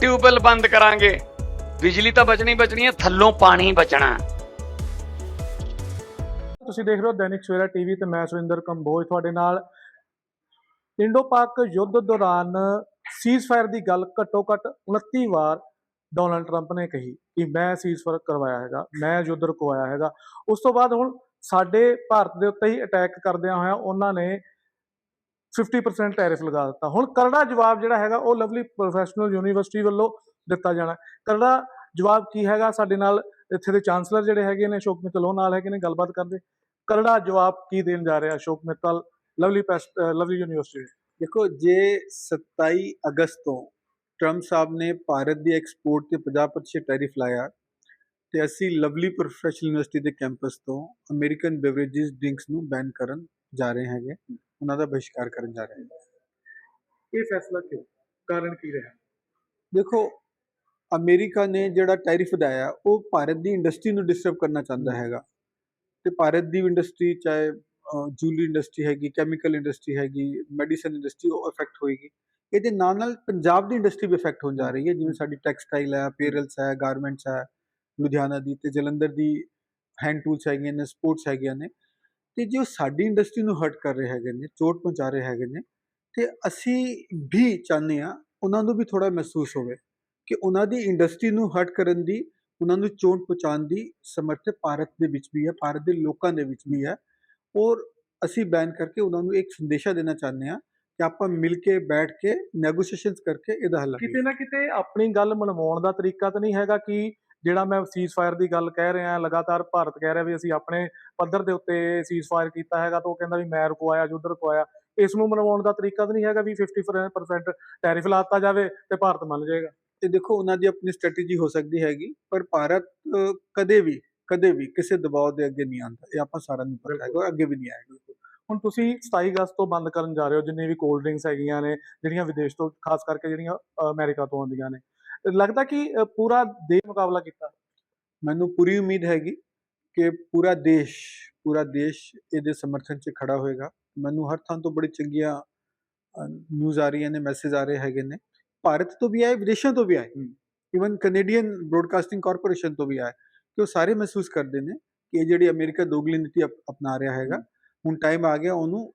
Tubewell ਬੰਦ ਕਰਾਂਗੇ। ਬਿਜਲੀ ਤਾਂ ਬਚਣੀ ਬਚਣੀ ਹੈ, ਥੱਲੋਂ ਪਾਣੀ ਬਚਣਾ। ਤੁਸੀਂ ਦੇਖ ਰਹੇ ਹੋ ਦੈਨਿਕ ਸਵੇਰਾ ਟੀਵੀ ਤੇ ਮੈਂ ਸੁਰਿੰਦਰ ਕੰਬੋਜ ਤੁਹਾਡੇ ਨਾਲ। ਇੰਡੋ ਪਾਕ ਯੁੱਧ ਦੌਰਾਨ ਸੀਜ਼ਫਾਇਰ ਦੀ ਗੱਲ ਘੱਟੋ ਘੱਟ 29 ਵਾਰ ਡੋਨਲਡ ਟਰੰਪ ਨੇ ਕਹੀ ਕਿ ਮੈਂ ਸੀਜ਼ਫਾਇਰ ਕਰਵਾਇਆ ਹੈਗਾ, ਮੈਂ ਯੁੱਧ ਰੁਕਵਾਇਆ ਹੈਗਾ। ਉਸ ਤੋਂ ਬਾਅਦ ਹੁਣ ਸਾਡੇ ਭਾਰਤ ਦੇ ਉੱਤੇ ਹੀ ਅਟੈਕ ਕਰਦਿਆਂ ਹੋਇਆ ਉਹਨਾਂ ਨੇ 50% ਟੈਰਿਫ ਲਗਾ ਦਿੱਤਾ। ਹੁਣ ਕਰੜਾ ਜਵਾਬ ਜਿਹੜਾ ਹੈਗਾ, ਉਹ ਲਵਲੀ ਪ੍ਰੋਫੈਸ਼ਨਲ ਯੂਨੀਵਰਸਿਟੀ ਵੱਲੋਂ ਦਿੱਤਾ ਜਾਣਾ ਕਰੜਾ ਜਵਾਬ ਕੀ ਹੈਗਾ? ਸਾਡੇ ਨਾਲ ਇੱਥੇ ਦੇ ਚਾਂਸਲਰ ਜਿਹੜੇ ਹੈਗੇ ਨੇ, ਅਸ਼ੋਕ ਮਿੱਤਲ, ਉਹ ਨਾਲ ਹੈਗੇ ਨੇ, ਗੱਲਬਾਤ ਕਰਦੇ। ਕਰੜਾ ਜਵਾਬ ਕੀ ਦੇਣ ਜਾ ਰਿਹਾ, ਅਸ਼ੋਕ ਮਿੱਤਲ? ਲਵਲੀ ਪੈਸਟ ਲਵਲੀ ਯੂਨੀਵਰਸਿਟੀ ਦੇਖੋ, ਜੇ 27 ਅਗਸਤ ਤੋਂ ਟਰੰਪ ਸਾਹਿਬ ਨੇ ਭਾਰਤ ਦੀ ਐਕਸਪੋਰਟ ਤੇ 50% ਟੈਰਿਫ ਲਾਇਆ, ਤੇ ਅਸੀਂ ਲਵਲੀ ਪ੍ਰੋਫੈਸ਼ਨਲ ਯੂਨੀਵਰਸਿਟੀ ਦੇ ਕੈਂਪਸ ਤੋਂ ਅਮਰੀਕਨ ਬੇਵਰੇजेस ਡਰਿੰਕਸ ਨੂੰ ਬੈਨ ਕਰਨ ਜਾ ਰਹੇ ਹੈਗੇ। ਉਹਨਾਂ ਦਾ ਬਹਿਸ਼ਕਾਰ ਕਰਨ ਜਾ ਰਹੇ ਹਾਂ ਇਹ ਫੈਸਲਾ ਕਿਉਂ? ਕਾਰਨ ਕੀ ਰਿਹਾ? ਦੇਖੋ ਅਮਰੀਕਾ ਨੇ ਜਿਹੜਾ ਟੈਰਿਫ ਵਧਾਇਆ ਉਹ ਭਾਰਤ ਦੀ ਇੰਡਸਟਰੀ ਨੂੰ ਡਿਸਟਰਬ ਕਰਨਾ ਚਾਹੁੰਦਾ ਹੈਗਾ। ਤੇ ਭਾਰਤ ਦੀ ਇੰਡਸਟਰੀ ਚਾਹੇ ਜੂਲਰੀ ਇੰਡਸਟਰੀ ਹੈਗੀ ਕੈਮੀਕਲ ਇੰਡਸਟਰੀ ਹੈਗੀ ਮੈਡੀਸਨ ਇੰਡਸਟਰੀ ਉਹ ਇਫੈਕਟ ਹੋਏਗੀ। ਇਹਦੇ ਨਾਲ ਨਾਲ ਪੰਜਾਬ ਦੀ ਇੰਡਸਟਰੀ ਵੀ ਇਫੈਕਟ ਹੋਣ ਜਾ ਰਹੀ ਹੈ। ਜਿਵੇਂ ਸਾਡੀ ਟੈਕਸਟਾਈਲ ਹੈ ਅਪੀਅਰਲਸ ਹੈ ਗਾਰਮੈਂਟਸ ਹੈ ਲੁਧਿਆਣਾ ਦੀ ਤੇ ਜਲੰਧਰ ਦੀ ਹੈਂਡ ਟੂਲਸ ਹੈਗੀਆਂ ਨੇ ਸਪੋਰਟਸ ਹੈਗੀਆਂ ਨੇ। ਤੇ ਜੋ ਸਾਡੀ ਇੰਡਸਟਰੀ ਨੂੰ ਹਰਟ ਕਰ ਰਹੇ ਹੈਗੇ ਨੇ, ਚੋਟ ਪਹੁੰਚਾ ਰਹੇ ਹੈਗੇ ਨੇ, ਤੇ ਅਸੀਂ ਵੀ ਚਾਹੁੰਦੇ ਆ ਉਹਨਾਂ ਨੂੰ ਵੀ ਥੋੜਾ ਮਹਿਸੂਸ ਹੋਵੇ ਕਿ ਉਹਨਾਂ ਦੀ ਇੰਡਸਟਰੀ ਨੂੰ ਹਰਟ ਕਰਨ ਦੀ, ਉਹਨਾਂ ਨੂੰ ਚੋਟ ਪਹੁੰਚਾਉਣ ਦੀ ਸਮਰਥ ਭਾਰਤ ਦੇ ਵਿੱਚ ਵੀ ਹੈ, ਭਾਰਤ ਦੇ ਲੋਕਾਂ ਦੇ ਵਿੱਚ ਵੀ ਹੈ। ਔਰ ਅਸੀਂ ਬੈਨ ਕਰਕੇ ਉਹਨਾਂ ਨੂੰ ਇੱਕ ਸੰਦੇਸ਼ਾ ਦੇਣਾ ਚਾਹੁੰਦੇ ਆ ਕਿ ਆਪਾਂ ਮਿਲ ਕੇ ਬੈਠ ਕੇ ਨੈਗੋਸੀਏਸ਼ਨਸ ਕਰਕੇ ਇਹਦਾ ਹੱਲ ਕਿਤੇ ਨਾ ਕਿਤੇ ਆਪਣੀ ਗੱਲ ਮਨਵਾਉਣ ਦਾ ਤਰੀਕਾ ਤਾਂ ਨਹੀਂ ਹੈਗਾ ਕਿ ਜਿਹੜਾ ਮੈਂ ਸੀਜ਼ਫਾਇਰ ਦੀ ਗੱਲ ਕਹਿ ਰਿਹਾ ਲਗਾਤਾਰ ਭਾਰਤ ਕਹਿ ਰਿਹਾ ਵੀ ਅਸੀਂ ਆਪਣੇ ਪੱਧਰ ਦੇ ਉੱਤੇ ਸੀਜ਼ਫਾਇਰ ਕੀਤਾ ਹੈਗਾ ਤਾਂ ਉਹ ਕਹਿੰਦਾ ਵੀ ਮੈਂ ਰੁਕਵਾਇਆ ਜੁੱਧ ਰੁਕਵਾਇਆ। ਇਸ ਨੂੰ ਮਨਵਾਉਣ ਦਾ ਤਰੀਕਾ ਤਾਂ ਨਹੀਂ ਹੈਗਾ ਵੀ 50% ਟੈਰਿਫ ਲਾਤਾ ਜਾਵੇ ਤੇ ਭਾਰਤ ਮੰਨ ਜਾਏਗਾ। ਤੇ ਦੇਖੋ ਉਹਨਾਂ ਦੀ ਆਪਣੀ ਸਟ੍ਰੈਟਜੀ ਹੋ ਸਕਦੀ ਹੈਗੀ ਪਰ ਭਾਰਤ ਕਦੇ ਵੀ ਕਦੇ ਵੀ ਕਿਸੇ ਦਬਾਅ ਦੇ ਅੱਗੇ ਨਹੀਂ ਆਉਂਦਾ। ਇਹ ਆਪਾਂ ਸਾਰਿਆਂ ਨੂੰ ਪਤਾ ਹੈਗਾ ਅੱਗੇ ਵੀ ਨਹੀਂ ਆਏਗਾ। ਹੁਣ ਤੁਸੀਂ 27 ਅਗਸਤ ਤੋਂ ਬੰਦ ਕਰਨ ਜਾ ਰਹੇ ਹੋ ਜਿੰਨੇ ਵੀ ਕੋਲਡ ਡਰਿੰਕਸ ਹੈਗੀਆਂ ਨੇ ਜਿਹੜੀਆਂ ਵਿਦੇਸ਼ ਤੋਂ ਖਾਸ ਕਰਕੇ ਜਿਹੜੀਆਂ ਅਮਰੀਕਾ ਤੋਂ ਆਉਂਦੀਆਂ ਨੇ। ਲੱਗਦਾ ਕਿ ਪੂਰਾ ਦੇਸ਼ ਮੁਕਾਬਲਾ ਕੀਤਾ। ਮੈਨੂੰ ਪੂਰੀ ਉਮੀਦ ਹੈਗੀ ਕਿ ਪੂਰਾ ਦੇਸ਼ ਪੂਰਾ ਦੇਸ਼ ਇਹਦੇ ਸਮਰਥਨ 'ਚ ਖੜਾ ਹੋਏਗਾ। ਮੈਨੂੰ ਹਰ ਥਾਂ ਤੋਂ ਬੜੀ ਚੰਗੀਆਂ ਨਿਊਜ਼ ਆ ਰਹੀਆਂ ਨੇ ਮੈਸੇਜ ਆ ਰਹੇ ਹੈਗੇ ਨੇ। ਭਾਰਤ ਤੋਂ ਵੀ ਆਏ ਵਿਦੇਸ਼ਾਂ ਤੋਂ ਵੀ ਆਏ। ਇਵਨ ਕੈਨੇਡੀਅਨ ਬ੍ਰੋਡਕਾਸਟਿੰਗ ਕਾਰਪੋਰੇਸ਼ਨ ਤੋਂ ਵੀ ਆਏ ਕਿ ਉਹ ਸਾਰੇ ਮਹਿਸੂਸ ਕਰਦੇ ਨੇ ਕਿ ਇਹ ਜਿਹੜੀ ਅਮਰੀਕਾ ਦੋਗਲੀ ਨੀਤੀ ਅਪ- ਅਪਣਾ ਰਿਹਾ ਹੈਗਾ ਹੁਣ ਟਾਈਮ ਆ ਗਿਆ ਉਹਨੂੰ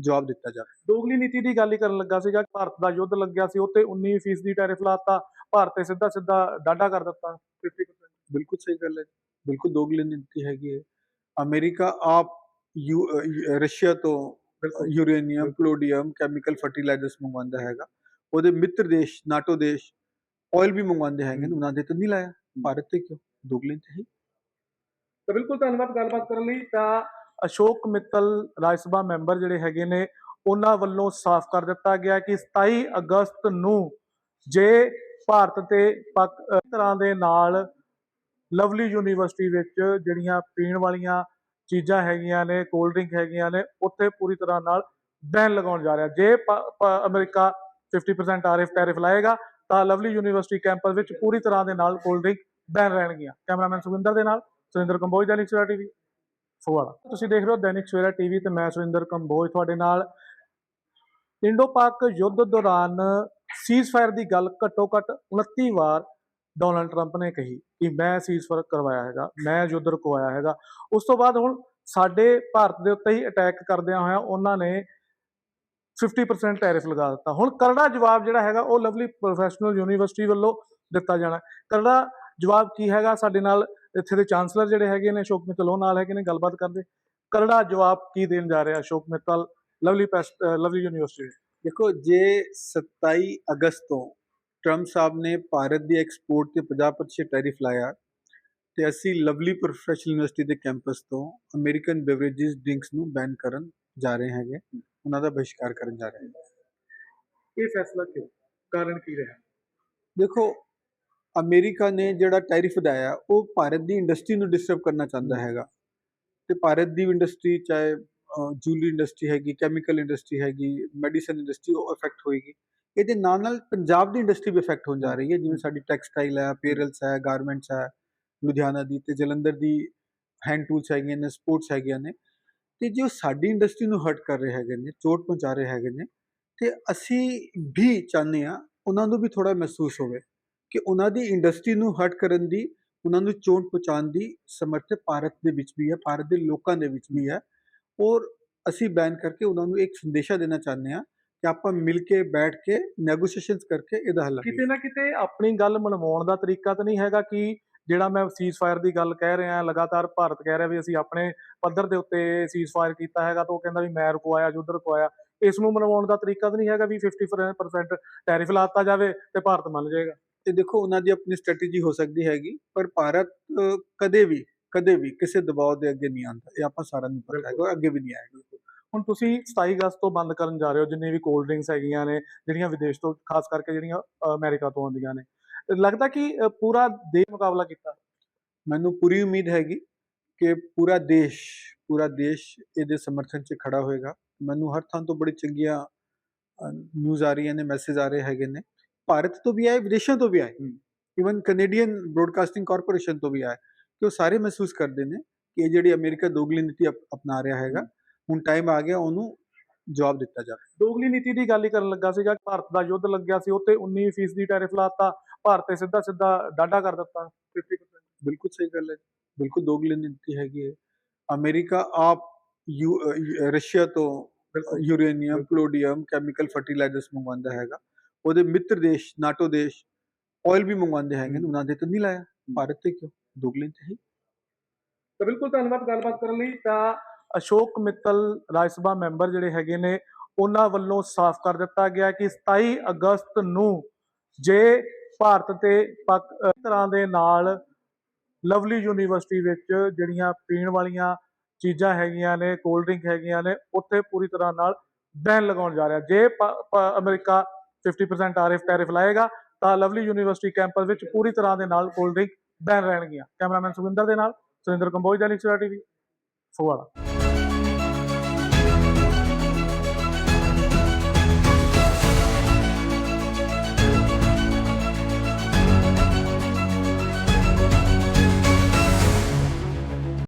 ਜਵਾਬ ਦਿੱਤਾ ਜਾਵੇ। ਦੋਗਲੀ ਨੀਤੀ ਦੀ ਗੱਲ ਹੀ ਕਰਨ ਲੱਗਾ ਸੀਗਾ ਭਾਰਤ ਦਾ ਯੁੱਧ ਲੱਗਿਆ ਸੀ ਉੱਤੇ 19% ਦੀ ਟੈਰਿਫ ਲਾਤਾ ਭਾਰਤ ਤੇ ਸਿੱਧਾ ਸਿੱਧਾ ਡਾਢਾ ਕਰ ਦਿੱਤਾ 50% ਬਿਲਕੁਲ ਸਹੀ ਗੱਲ ਹੈ। ਬਿਲਕੁਲ ਦੋਗਲੀ ਨੀਤੀ ਹੈਗੀ ਹੈ। ਅਮਰੀਕਾ ਆਪ ਰਸ਼ੀਆ ਤੋਂ ਯੂਰੇਨੀਅਮ ਪਲੋਡੀਅਮ ਕੈਮੀਕਲ ਫਰਟੀਲਾਈਜ਼ਰਸ ਮੰਗਵਾਉਂਦਾ ਹੈਗਾ। ਉਹਦੇ ਮਿੱਤਰ ਦੇਸ਼ ਨਾਟੋ ਦੇਸ਼ ਆਇਲ ਵੀ ਮੰਗਵਾਉਂਦੇ ਹੈਗੇ ਨੇ, ਉਹਨਾਂ ਦੇ ਤਾਂ ਨਹੀਂ ਲਾਇਆ। ਭਾਰਤ ਤੇ ਕਿਉਂ? ਦੋਗਲੀ ਤੇ ਹੀ। ਤਾਂ ਬਿਲਕੁਲ ਧੰਨਵਾਦ ਗੱਲਬਾਤ ਕਰਨ ਲਈ। ਤਾਂ ਅਸ਼ੋਕ ਮਿੱਤਲ ਰਾਜ ਸਭਾ ਮੈਂਬਰ ਜਿਹੜੇ ਹੈਗੇ ਨੇ ਉਹਨਾਂ ਵੱਲੋਂ ਸਾਫ਼ ਕਰ ਦਿੱਤਾ ਗਿਆ ਕਿ 27 ਅਗਸਤ ਨੂੰ ਜੇ ਭਾਰਤ ਤੇ ਪਾਕ ਤਰ੍ਹਾਂ ਦੇ ਨਾਲ ਲਵਲੀ ਯੂਨੀਵਰਸਿਟੀ ਵਿੱਚ ਜਿਹੜੀਆਂ ਪੀਣ ਵਾਲੀਆਂ ਚੀਜ਼ਾਂ ਹੈਗੀਆਂ ਨੇ, ਕੋਲਡ ਡਰਿੰਕ ਹੈਗੀਆਂ ਨੇ, ਉੱਥੇ ਪੂਰੀ ਤਰ੍ਹਾਂ ਨਾਲ ਬੈਨ ਲਗਾਉਣ ਜਾ ਰਿਹਾ। ਜੇ ਅਮਰੀਕਾ 50% ਟੈਰਿਫ ਟੈਰਿਫ ਲਾਏਗਾ, ਤਾਂ ਲਵਲੀ ਯੂਨੀਵਰਸਿਟੀ ਕੈਂਪਸ ਵਿੱਚ ਪੂਰੀ ਤਰ੍ਹਾਂ ਦੇ ਨਾਲ ਕੋਲਡ ਡਰਿੰਕ ਬੈਨ ਰਹਿਣਗੀਆਂ। ਕੈਮਰਾਮੈਨ ਸੁਖਿੰਦਰ ਦੇ ਨਾਲ ਸੁਰਿੰਦਰ ਕੰਬੋਜ ਦਾ ਲਿਖਿਆ ਟੀਵੀ, ਫਗਵਾੜਾ। ਤੁਸੀਂ ਦੇਖ ਰਹੇ ਹੋ ਦੈਨਿਕ ਸਵੇਰਾ ਟੀਵੀ ਤੇ ਮੈਂ ਸੁਰਿੰਦਰ ਕੰਬੋਜ ਤੁਹਾਡੇ ਨਾਲ। ਇੰਡੋ ਪਾਕ ਯੁੱਧ ਦੌਰਾਨ ਸੀਜ਼ਫਾਇਰ ਦੀ ਗੱਲ ਘੱਟੋ ਘੱਟ 29 ਵਾਰ ਡੋਨਲਡ ਟਰੰਪ ਨੇ ਕਹੀ ਕਿ ਮੈਂ ਸੀਜ਼ਫਾਇਰ ਕਰਵਾਇਆ ਹੈਗਾ, ਮੈਂ ਯੁੱਧ ਰੁਕਵਾਇਆ ਹੈਗਾ। ਉਸ ਤੋਂ ਬਾਅਦ ਹੁਣ ਸਾਡੇ ਭਾਰਤ ਦੇ ਉੱਤੇ ਹੀ ਅਟੈਕ ਕਰਦਿਆਂ ਹੋਇਆ ਉਹਨਾਂ ਨੇ 50% ਟੈਰਿਫ ਲਗਾ ਦਿੱਤਾ। ਹੁਣ ਕਰੜਾ ਜਵਾਬ ਜਿਹੜਾ ਹੈਗਾ ਉਹ ਲਵਲੀ ਪ੍ਰੋਫੈਸ਼ਨਲ ਯੂਨੀਵਰਸਿਟੀ ਵੱਲੋਂ ਦਿੱਤਾ ਜਾਣਾ ਕਰੜਾ ਜਵਾਬ ਕੀ ਹੈਗਾ? ਸਾਡੇ ਨਾਲ ਇੱਥੇ ਦੇ ਚਾਂਸਲਰ ਜਿਹੜੇ ਹੈਗੇ ਨੇ, ਅਸ਼ੋਕ ਮਿੱਤਲ, ਉਹ ਨਾਲ ਹੈਗੇ ਨੇ, ਗੱਲਬਾਤ ਕਰਦੇ। ਕਰੜਾ ਜਵਾਬ ਕੀ ਦੇਣ ਜਾ ਰਿਹਾ ਅਸ਼ੋਕ ਮਿੱਤਲ ਲਵਲੀ ਪੈਸ- ਲਵਲੀ ਯੂਨੀਵਰਸਿਟੀ ਦੇਖੋ ਜੇ 27 ਅਗਸਤ ਤੋਂ ਟਰੰਪ ਸਾਹਿਬ ਨੇ ਭਾਰਤ ਦੀ ਐਕਸਪੋਰਟ ਤੇ 50% ਟੈਰਿਫ ਲਾਇਆ ਤੇ ਅਸੀਂ ਲਵਲੀ ਪ੍ਰੋਫੈਸ਼ਨਲ ਯੂਨੀਵਰਸਿਟੀ ਦੇ ਕੈਂਪਸ ਤੋਂ ਅਮਰੀਕਨ ਬੇਵਰੇजेस ਡਰਿੰਕਸ ਨੂੰ ਬੈਨ ਕਰਨ ਜਾ ਰਹੇ ਹੈਗੇ ਉਹਨਾਂ ਦਾ ਬਹਿਸ਼ਕਾਰ ਕਰਨ ਜਾ ਰਹੇ ਹਾਂ ਇਹ ਫੈਸਲਾ ਕਿਉਂ? ਕਾਰਨ ਕੀ ਰਿਹਾ? ਦੇਖੋ ਅਮਰੀਕਾ ਨੇ ਜਿਹੜਾ ਟੈਰਿਫ ਵਧਾਇਆ ਉਹ ਭਾਰਤ ਦੀ ਇੰਡਸਟਰੀ ਨੂੰ ਡਿਸਟਰਬ ਕਰਨਾ ਚਾਹੁੰਦਾ ਹੈਗਾ। ਤੇ ਭਾਰਤ ਦੀ ਇੰਡਸਟਰੀ ਚਾਹੇ ਜੂਲਰੀ ਇੰਡਸਟਰੀ ਹੈਗੀ ਕੈਮੀਕਲ ਇੰਡਸਟਰੀ ਹੈਗੀ ਮੈਡੀਸਨ ਇੰਡਸਟਰੀ ਉਹ ਅਫੈਕਟ ਹੋਏਗੀ। ਇਹਦੇ ਨਾਲ ਨਾਲ ਪੰਜਾਬ ਦੀ ਇੰਡਸਟਰੀ ਵੀ ਅਫੈਕਟ ਹੋਣ ਜਾ ਰਹੀ ਹੈ। ਜਿਵੇਂ ਸਾਡੀ ਟੈਕਸਟਾਈਲ ਹੈ ਅਪੀਅਰਲਸ ਹੈ ਗਾਰਮੈਂਟਸ ਹੈ, ਲੁਧਿਆਣਾ ਦੀ ਤੇ ਜਲੰਧਰ ਦੀ ਹੈਂਡ ਟੂਲਸ ਹੈਗੀਆਂ ਨੇ ਸਪੋਰਟਸ ਹੈਗੀਆਂ ਨੇ। ਤੇ ਜੋ ਸਾਡੀ ਇੰਡਸਟਰੀ ਨੂੰ ਹਰਟ ਕਰ ਰਹੇ ਹੈਗੇ ਨੇ, ਚੋਟ ਪਹੁੰਚਾ ਰਹੇ ਹੈਗੇ ਨੇ, ਤੇ ਅਸੀਂ ਵੀ ਚਾਹੁੰਦੇ ਆ ਉਹਨਾਂ ਨੂੰ ਵੀ ਥੋੜਾ ਮਹਿਸੂਸ ਹੋਵੇ ਕਿ ਉਹਨਾਂ ਦੀ ਇੰਡਸਟਰੀ ਨੂੰ ਹਰਟ ਕਰਨ ਦੀ, ਉਹਨਾਂ ਨੂੰ ਚੋਟ ਪਹੁੰਚਾਉਣ ਦੀ ਸਮਰਥ ਭਾਰਤ ਦੇ ਵਿੱਚ ਵੀ ਹੈ, ਭਾਰਤ ਦੇ ਲੋਕਾਂ ਦੇ ਵਿੱਚ ਵੀ ਹੈ। ਔਰ ਅਸੀਂ ਬੈਨ ਕਰਕੇ ਉਹਨਾਂ ਨੂੰ ਇੱਕ ਸੰਦੇਸ਼ਾ ਦੇਣਾ ਚਾਹੁੰਦੇ ਹਾਂ ਕਿ ਆਪਾਂ ਮਿਲ ਕੇ ਬੈਠ ਕੇ ਨੈਗੋਸ਼ੀਏਸ਼ਨਸ ਕਰਕੇ ਇਹਦਾ ਹੱਲ ਕਿਤੇ ਨਾ ਕਿਤੇ ਆਪਣੀ ਗੱਲ ਮਨਵਾਉਣ ਦਾ ਤਰੀਕਾ ਤਾਂ ਨਹੀਂ ਹੈਗਾ ਕਿ ਜਿਹੜਾ ਮੈਂ ਸੀਜ਼ਫਾਇਰ ਦੀ ਗੱਲ ਕਹਿ ਰਿਹਾ ਲਗਾਤਾਰ ਭਾਰਤ ਕਹਿ ਰਿਹਾ ਵੀ ਅਸੀਂ ਆਪਣੇ ਪੱਧਰ ਦੇ ਉੱਤੇ ਸੀਜ਼ਫਾਇਰ ਕੀਤਾ ਹੈਗਾ ਤਾਂ ਉਹ ਕਹਿੰਦਾ ਵੀ ਮੈਂ ਰੁਕਵਾਇਆ ਯੁੱਧ ਰੁਕਵਾਇਆ। ਇਸ ਨੂੰ ਮਨਵਾਉਣ ਦਾ ਤਰੀਕਾ ਤਾਂ ਨਹੀਂ ਹੈਗਾ ਵੀ 50% ਟੈਰਿਫ ਲਾਤਾ ਜਾਵੇ ਤੇ ਭਾਰਤ ਮੰਨ ਜਾਏਗਾ। ਤੇ ਦੇਖੋ ਉਹਨਾਂ ਦੀ ਆਪਣੀ ਸਟ੍ਰੈਟਜੀ ਹੋ ਸਕਦੀ ਹੈਗੀ ਪਰ ਭਾਰਤ ਕਦੇ ਵੀ ਕਦੇ ਵੀ ਕਿਸੇ ਦਬਾਅ ਦੇ ਅੱਗੇ ਨਹੀਂ ਆਉਂਦਾ। ਇਹ ਆਪਾਂ ਸਾਰਿਆਂ ਨੂੰ ਪਤਾ ਹੈਗਾ ਅੱਗੇ ਵੀ ਨਹੀਂ ਆਏਗਾ ਹੁਣ ਤੁਸੀਂ 27 ਅਗਸਤ ਤੋਂ ਬੰਦ ਕਰਨ ਜਾ ਰਹੇ ਹੋ ਜਿੰਨੇ ਵੀ ਕੋਲਡ ਡਰਿੰਕਸ ਹੈਗੀਆਂ ਨੇ ਜਿਹੜੀਆਂ ਵਿਦੇਸ਼ ਤੋਂ ਖਾਸ ਕਰਕੇ ਜਿਹੜੀਆਂ ਅਮਰੀਕਾ ਤੋਂ ਆਉਂਦੀਆਂ ਨੇ। ਲੱਗਦਾ ਕਿ ਪੂਰਾ ਦੇਸ਼ ਮੁਕਾਬਲਾ ਕੀਤਾ? ਮੈਨੂੰ ਪੂਰੀ ਉਮੀਦ ਹੈਗੀ ਕਿ ਪੂਰਾ ਦੇਸ਼ ਪੂਰਾ ਦੇਸ਼ ਇਹਦੇ ਸਮਰਥਨ 'ਚ ਖੜਾ ਹੋਏਗਾ। ਮੈਨੂੰ ਹਰ ਥਾਂ ਤੋਂ ਬੜੀ ਚੰਗੀਆਂ ਨਿਊਜ਼ ਆ ਰਹੀਆਂ ਨੇ ਮੈਸੇਜ ਆ ਰਹੇ ਹੈਗੇ ਨੇ। ਭਾਰਤ ਤੋਂ ਵੀ ਆਏ ਵਿਦੇਸ਼ਾਂ ਤੋਂ ਵੀ ਆਏ। ਇਵਨ ਕੈਨੇਡੀਅਨ ਬ੍ਰੋਡਕਾਸਟਿੰਗ ਕਾਰਪੋਰੇਸ਼ਨ ਤੋਂ ਵੀ ਆਏ। ਕਿ ਉਹ ਸਾਰੇ ਮਹਿਸੂਸ ਕਰਦੇ ਨੇ ਕਿ ਇਹ ਜਿਹੜੀ ਅਮਰੀਕਾ ਦੋਗਲੀ ਨੀਤੀ ਅਪ- ਅਪਣਾ ਰਿਹਾ ਹੈਗਾ ਹੁਣ ਟਾਈਮ ਆ ਗਿਆ ਉਹਨੂੰ ਜਵਾਬ ਦਿੱਤਾ ਜਾਵੇ। ਦੋਗਲੀ ਨੀਤੀ ਦੀ ਗੱਲ ਹੀ ਕਰਨ ਲੱਗਾ ਸੀਗਾ ਭਾਰਤ ਦਾ ਯੁੱਧ ਲੱਗਿਆ ਸੀ ਉੱਤੇ 19% ਦੀ ਟੈਰਿਫ ਲਾਤਾ ਭਾਰਤ ਤੇ ਸਿੱਧਾ ਸਿੱਧਾ ਡਾਢਾ ਕਰ ਦਿੱਤਾ। 50% ਬਿਲਕੁਲ ਸਹੀ ਗੱਲ ਹੈ ਬਿਲਕੁਲ ਦੋਗਲੀ ਨੀਤੀ ਹੈਗੀ ਹੈ। ਅਮਰੀਕਾ ਆਪ ਰਸ਼ੀਆ ਤੋਂ ਯੂਰੇਨੀਅਮ ਪਲੋਡੀਅਮ ਕੈਮੀਕਲ ਫਰਟੀਲਾਈਜ਼ਰਸ ਮੰਗਵਾਉਂਦਾ ਹੈਗਾ। ਉਹਦੇ ਮਿੱਤਰ ਦੇਸ਼ ਨਾਟੋ ਦੇਸ਼ ਆਇਲ ਵੀ ਮੰਗਵਾਉਂਦੇ ਹੈਗੇ ਉਹਨਾਂ ਦੇ ਤਾਂ ਨਹੀਂ ਲਾਇਆ ਭਾਰਤ ਤੇ ਕਿਉਂ? ਦੋਗਲੀ ਹੈ ਤਾਂ ਬਿਲਕੁਲ ਧੰਨਵਾਦ ਗੱਲਬਾਤ ਕਰਨ ਲਈ। ਤਾਂ ਅਸ਼ੋਕ ਮਿੱਤਲ ਰਾਜ ਸਭਾ ਮੈਂਬਰ ਜਿਹੜੇ ਹੈਗੇ ਨੇ, ਉਹਨਾਂ ਵੱਲੋਂ ਸਾਫ਼ ਕਰ ਦਿੱਤਾ ਗਿਆ ਕਿ 27 ਅਗਸਤ ਨੂੰ ਜੇ ਭਾਰਤ ਤੇ ਪਾਕ ਤਰ੍ਹਾਂ ਦੇ ਨਾਲ ਲਵਲੀ ਯੂਨੀਵਰਸਿਟੀ ਵਿੱਚ ਜਿਹੜੀਆਂ ਪੀਣ ਵਾਲੀਆਂ ਚੀਜ਼ਾਂ ਹੈਗੀਆਂ ਨੇ, ਕੋਲਡ ਡਰਿੰਕ ਹੈਗੀਆਂ ਨੇ, ਉੱਥੇ ਪੂਰੀ ਤਰ੍ਹਾਂ ਨਾਲ ਬੈਨ ਲਗਾਉਣ ਜਾ ਰਿਹਾ। ਜੇ ਅਮਰੀਕਾ 50% ਟੈਰਿਫ ਟੈਰਿਫ ਲਾਏਗਾ, ਤਾਂ ਲਵਲੀ ਯੂਨੀਵਰਸਿਟੀ ਕੈਂਪਸ ਵਿੱਚ ਪੂਰੀ ਤਰ੍ਹਾਂ ਦੇ ਨਾਲ ਕੋਲਡ ਡਰਿੰਕ ਬੈਨ ਰਹਿਣਗੀਆਂ। ਕੈਮਰਾਮੈਨ ਸੁਖਿੰਦਰ ਦੇ ਨਾਲ ਸੁਰਿੰਦਰ ਕੰਬੋਜ ਦਾ ਲਿਖਿਆ ਟੀਵੀ ਫਗਵਾੜਾ।